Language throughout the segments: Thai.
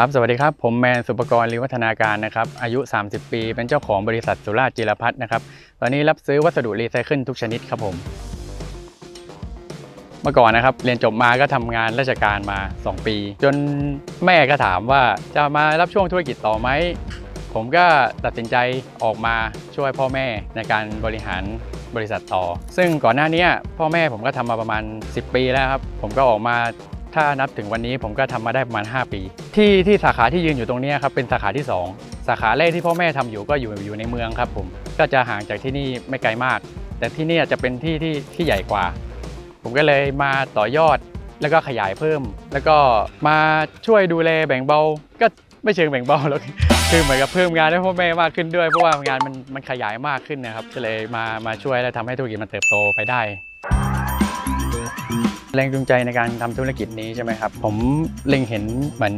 ครับสวัสดีครับ ผมแมนสุปกรณ์ลีวัฒนาการนะครับ อายุ 30 ปี เป็นเจ้าของบริษัทสุราจิรพัฒน์นะครับ ตอนนี้รับซื้อวัสดุรีไซเคิลทุกชนิดครับผม เมื่อก่อนนะครับ เรียนจบมาก็ทำงานราชการมา 2 ปี จนแม่ก็ถามว่าจะมารับช่วงธุรกิจต่อไหม ผมก็ตัดสินใจออกมาช่วยพ่อแม่ในการบริหารบริษัทต่อ ซึ่งก่อนหน้านี้พ่อแม่ผมก็ทำมาประมาณ 10 ปีแล้วครับ ผมก็ออกมา ถ้านับถึงวันนี้ผมก็ทำมาได้ประมาณ 5 ปี ที่ที่สาขาที่ยืนอยู่ตรงนี้ครับเป็นสาขาที่ 2 สาขาแรกที่พ่อแม่ทำอยู่ก็อยู่อยู่ในเมืองครับผมก็จะห่างจากที่นี่ไม่ไกลมาก แต่ที่นี่จะเป็นที่ที่ที่ใหญ่กว่า ผมก็เลยมาต่อยอดแล้วก็ขยายเพิ่ม แล้วก็มาช่วยดูแลแบ่งเบา ก็ไม่เชิงแบ่งเบาหรอกคือเหมือนกับเพิ่มงานให้พ่อแม่มากขึ้นด้วยเพราะว่างานมันมันขยายมากขึ้นนะครับก็เลยมามาช่วยและทำให้ธุรกิจมันเติบโตไปได้ แรงจูงใจในการทำธุรกิจนี้ใช่ไหมครับ ผมเล็งเห็นเหมือน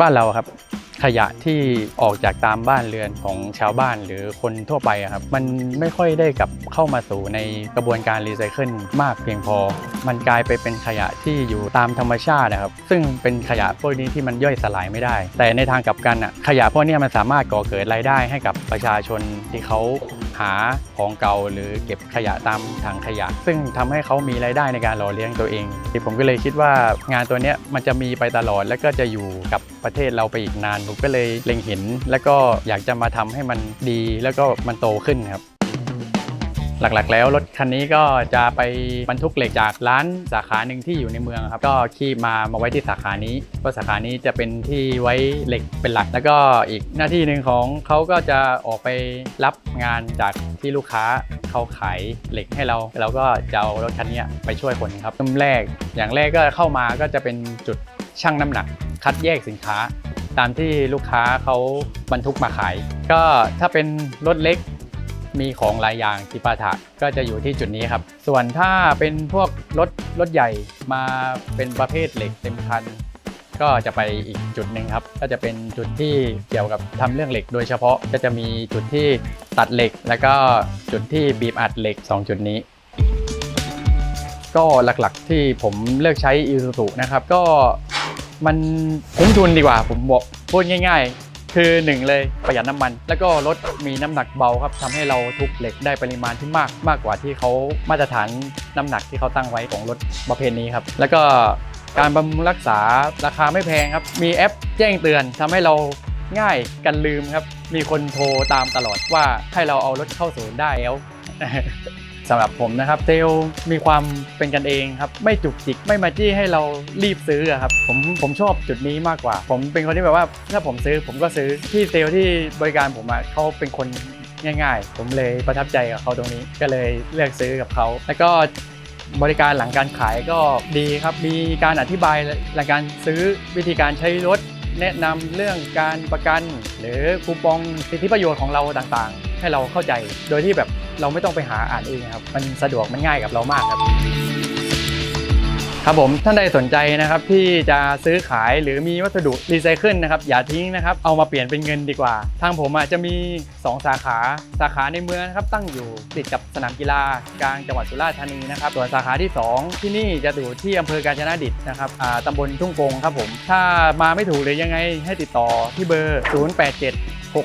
บ้านเราครับ ขยะที่ออกจากตามบ้านเรือนของชาวบ้านหรือคนทั่วไปครับ มันไม่ค่อยได้กลับเข้ามาสู่ในกระบวนการรีไซเคิลมากเพียงพอ มันกลายไปเป็นขยะที่อยู่ตามธรรมชาตินะครับ ซึ่งเป็นขยะพวกนี้ที่มันย่อยสลายไม่ได้ แต่ในทางกลับกันอะขยะพวกนี้มันสามารถก่อเกิดรายได้ให้กับประชาชนที่เขา หาของเก่าหรือเก็บขยะตามถังขยะ ซึ่งทำให้เขามีรายได้ในการหล่อเลี้ยงตัวเอง ผมก็เลยคิดว่างานตัวนี้มันจะมีไปตลอดแล้วก็จะอยู่กับประเทศเราไปอีกนานผมก็เลยเล็งเห็น แล้วก็อยากจะมาทำให้มันดีแล้วก็มันโตขึ้นครับ หลักๆ แล้วรถคันนี้ก็จะไปบรรทุกเหล็กจากร้านสาขาหนึ่งที่อยู่ในเมืองครับ ก็ขี่มามาไว้ที่สาขานี้เพราะสาขานี้จะเป็นที่ไว้เหล็กเป็นหลัก แล้วก็อีกหน้าที่หนึ่งของเขาก็จะออกไปรับงานจากที่ลูกค้าเขาขายเหล็กให้เรา เราก็จะเอารถคันนี้ไปช่วยคนครับเริ่มแรกอย่างแรกก็เข้ามาก็จะเป็นจุดชั่งน้ำหนัก คัดแยกสินค้า ตามที่ลูกค้าเขาบรรทุกมาขาย ก็ถ้าเป็นรถเล็ก มีของหลายอย่างจิปาถะก็จะอยู่ที่จุดนี้ครับ ส่วนถ้าเป็นพวกรถรถใหญ่มาเป็นประเภทเหล็กเต็มคัน ก็จะไปอีกจุดหนึ่งครับ ก็จะเป็นจุดที่เกี่ยวกับทำเรื่องเหล็ก โดยเฉพาะก็จะมีจุดที่ตัดเหล็ก แล้วก็จุดที่บีบอัดเหล็ก 2 จุดนี้ก็หลักๆที่ผมเลือกใช้อีซูซุนะครับ ก็มันคุ้มทุนดีกว่าผมบอกพูดง่ายๆ คือหนึ่งเลยประหยัดน้ำมัน แล้วก็รถมีน้ำหนักเบาครับทำให้เราทุบเหล็กได้ปริมาณที่มากมากกว่าที่เขามาตรฐานน้ำหนักที่เขาตั้งไว้ของรถประเภทนี้ครับ แล้วก็การบำรุงรักษาราคาไม่แพงครับ มีแอปแจ้งเตือนทำให้เราง่ายกันลืมครับ มีคนโทรตามตลอดว่าให้เราเอารถเข้าศูนย์ได้แล้ว สำหรับผมนะครับเซลมีความเป็นกันเองครับ ไม่จุกจิกไม่มาจี้ให้เรารีบซื้ออะครับผมผมชอบจุดนี้มากกว่า ผมเป็นคนที่แบบว่าถ้าผมซื้อผมก็ซื้อที่เซลลที่บริการผมอะเขาเป็นคนง่าย ๆ ผมเลยประทับใจกับเขาตรงนี้ ก็เลยเลือกซื้อกับเขาแล้วก็บริการหลังการขายก็ดีครับ มีการอธิบายหลังการซื้อวิธีการใช้รถ แนะนำเรื่องการประกัน หรือคูปองสิทธิประโยชน์ของเราต่างๆ ให้เราเข้าใจ โดยที่แบบ เราไม่ต้องไปหาอ่านเองครับ มันสะดวกมันง่ายกับเรามากครับ ครับผมท่านใดสนใจนะครับที่จะซื้อขายหรือมีวัสดุรีไซเคิลนะครับอย่าทิ้งนะครับ เอามาเปลี่ยนเป็นเงินดีกว่า ทางผมอะจะมี 2 สาขาสาขาในเมืองนะครับตั้งอยู่ติดกับสนามกีฬากลางจังหวัดสุราษฎร์ธานีนะครับส่วนสาขาที่ 2 ที่นี่จะอยู่ที่อำเภอกาญจนดิตนะครับตำบลทุ่งโป่งครับผมถ้ามาไม่ถูกหรือยังไงให้ติดต่อที่เบอร์ 087 621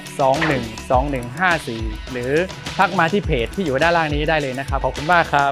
2154 หรือทักมาที่เพจที่อยู่ด้านล่างนี้ได้เลยนะครับ ขอบคุณมากครับ